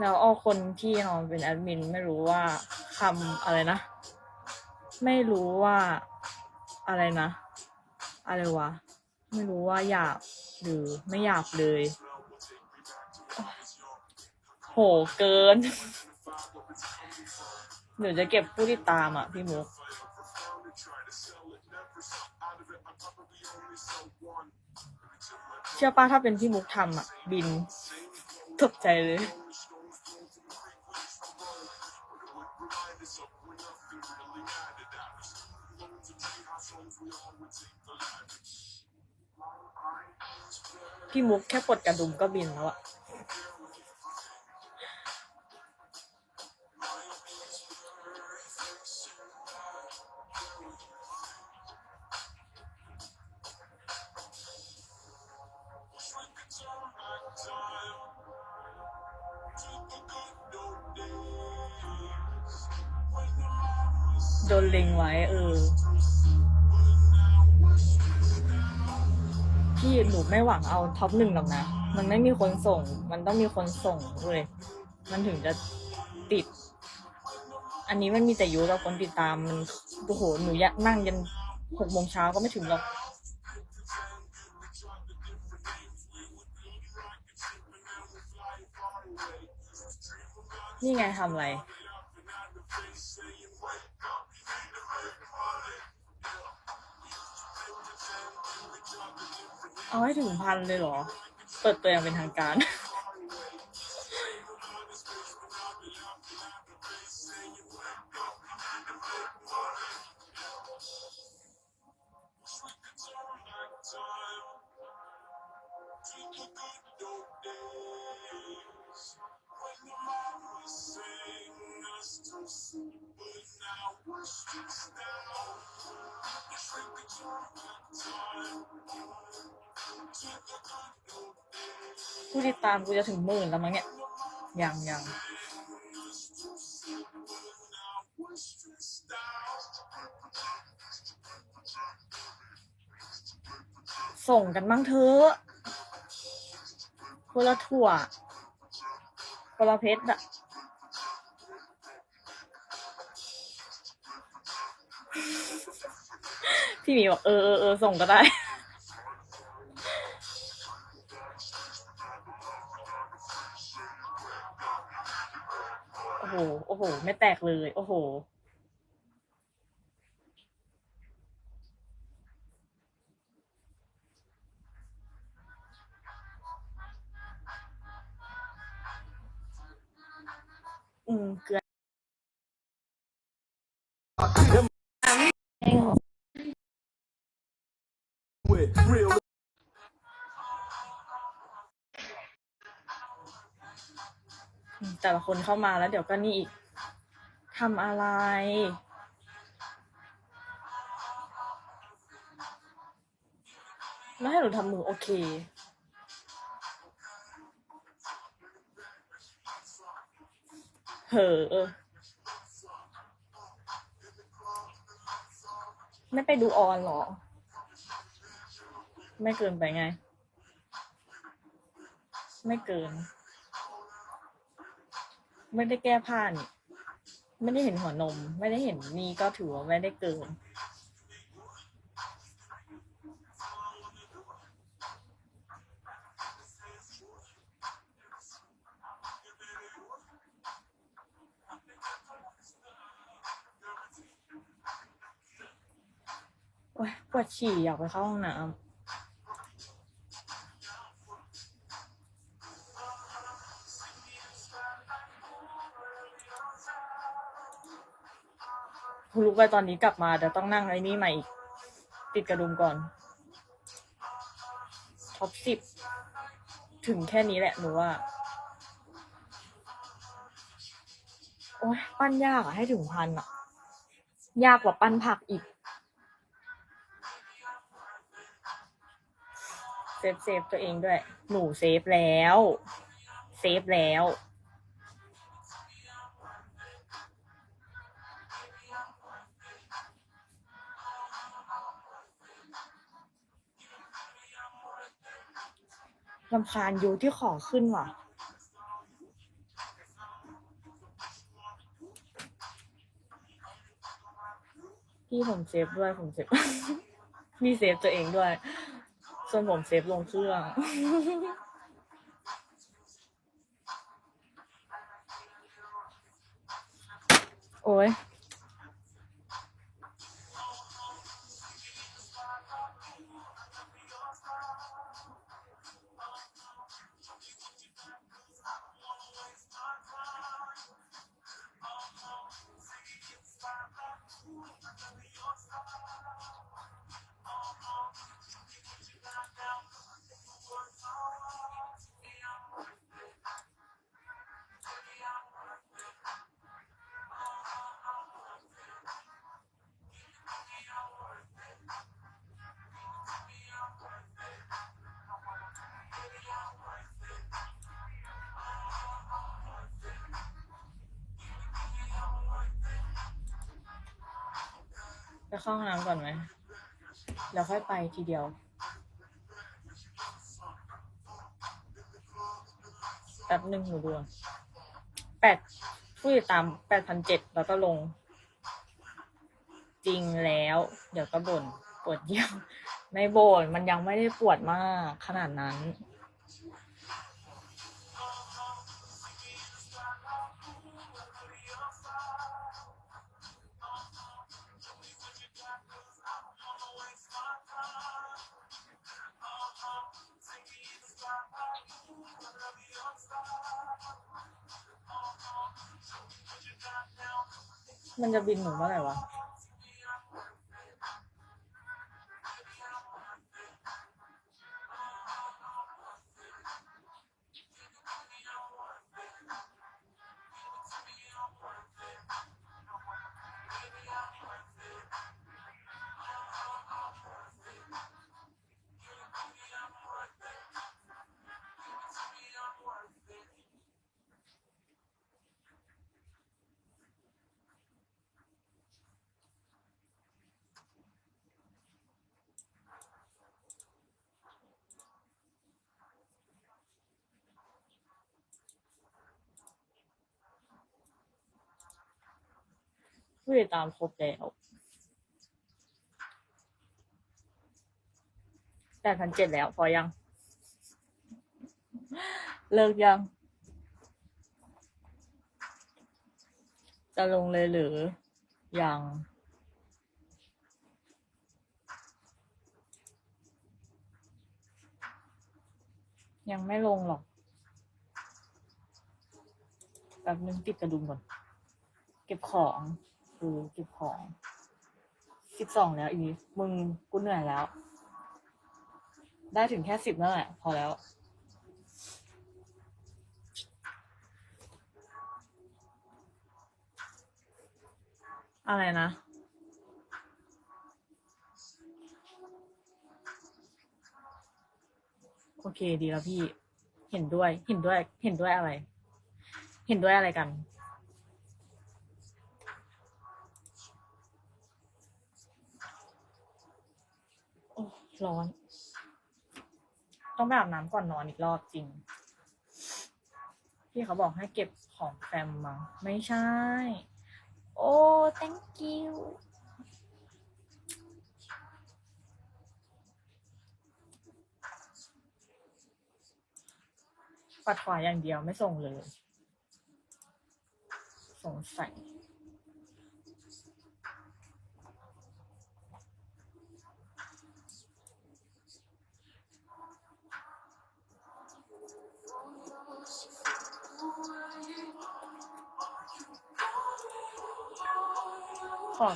แล้วเอาคนที่นอนเป็นแอดมินไม่รู้ว่าคำอะไรนะ ไม่รู้ว่าอะไรนะ อะไรวะ ไม่รู้ว่าหยาบหรือไม่หยาบเลยโอ๊ยโหเกินหนูจะเก็บผู้ติดตามอะพี่มุกเชื่อป้าถ้าเป็นพี่มุกทำอะ บินตกใจเลย พี่มุกแค่ปลดกระดุมก็บินแล้วอะโดนเล็งไว้ เออ พี่หนูไม่หวังเอาท็อปหนึ่งหรอกนะ มันไม่มีคนส่ง มันต้องมีคนส่งเลยมันถึงจะติด อันนี้มันมีแต่ยูกับคนติดตามมันโอ้โหหนูยากนั่งยันหกโมงเช้าก็ไม่ถึงหรอกนี่ไงทำอะไร เอาให้ถึงพันเลยเหรอ เปิดตัวอย่างเป็นทางการ ผู้ติดตามกูจะถึงหมื่นแล้วมั้งเนี่ย ยังยังส่งกันบ้างเถอะคนละถั่วคนละเพชรอะพี่หมีบอกเออเออเออส่งก็ได้ โอ้โห โอ้โห ไม่แตกเลย โอ้โห อืม เกลือ with real แต่ละคนเข้ามาแล้วเดี๋ยวก็นี่อีกทำอะไร แล้วให้หนูทำมือโอเค เหออไม่ไปดูออนหรอ ไม่เกินไปไง ไม่เกิน ไม่ได้แก้ผ้านี่ไม่ได้เห็นหัวนม ไม่ได้เห็นนี่ก็ถือว่าไม่ได้เกินปวดฉี่อยากไปเข้าห้องน้ำ ลุกไปตอนนี้กลับมาเดี๋ยวต้องนั่งไอ้นี่ใหม่อีก ติดกระดุมก่อน ท็อปสิบ ถึงแค่นี้แหละหนูว่า โอ้ยปั้นยากอะให้ถึงพันอะยากกว่าปั้นผักอีก เซฟเซฟตัวเองด้วย หนูเซฟแล้ว เซฟแล้ว ลำคาญยูที่ของขึ้นว่ะ พี่ผมเซฟด้วยผมเซฟ นี่เซฟตัวเองด้วย ส่วนผมเซฟลงเครื่องโอ้ย ไปเข้าห้องน้ำก่อนไหมแล้วค่อยไปทีเดียว แป๊บหนึ่งหนูดูแปดผู้ติดตามแปดพันเจ็ดแล้วก็ลง จริงแล้ว เดี๋ยวก็บ่นปวดเยี่ยวไม่บ่นมันยังไม่ได้ปวดมากขนาดนั้น มันจะบินหนูเมื่อไหร่วะ ผู้ติดตามครบแล้วแปดพันเจ็ดแล้ว พอยัง เลิกยัง จะลงเลยหรือ ยังยังไม่ลงหรอกแบบนึงติดกระดุมก่อน เก็บของ คือเก็บของสิบสองแล้วอีมึงกูเหนื่อยแล้ว ได้ถึงแค่สิบนั่นแหละ พอแล้ว อะไรนะโอเคดีแล้วพี่ เห็นด้วย เห็นด้วย เห็นด้วยอะไร เห็นด้วยอะไรกัน ร้อน ต้องไปอาบน้ำก่อนนอนอีกรอบจริง พี่เขาบอกให้เก็บของแฟมมาไม่ใช่ โอ้ thank you ปัดขวาอย่างเดียวไม่ส่งเลย สงสัย ขอ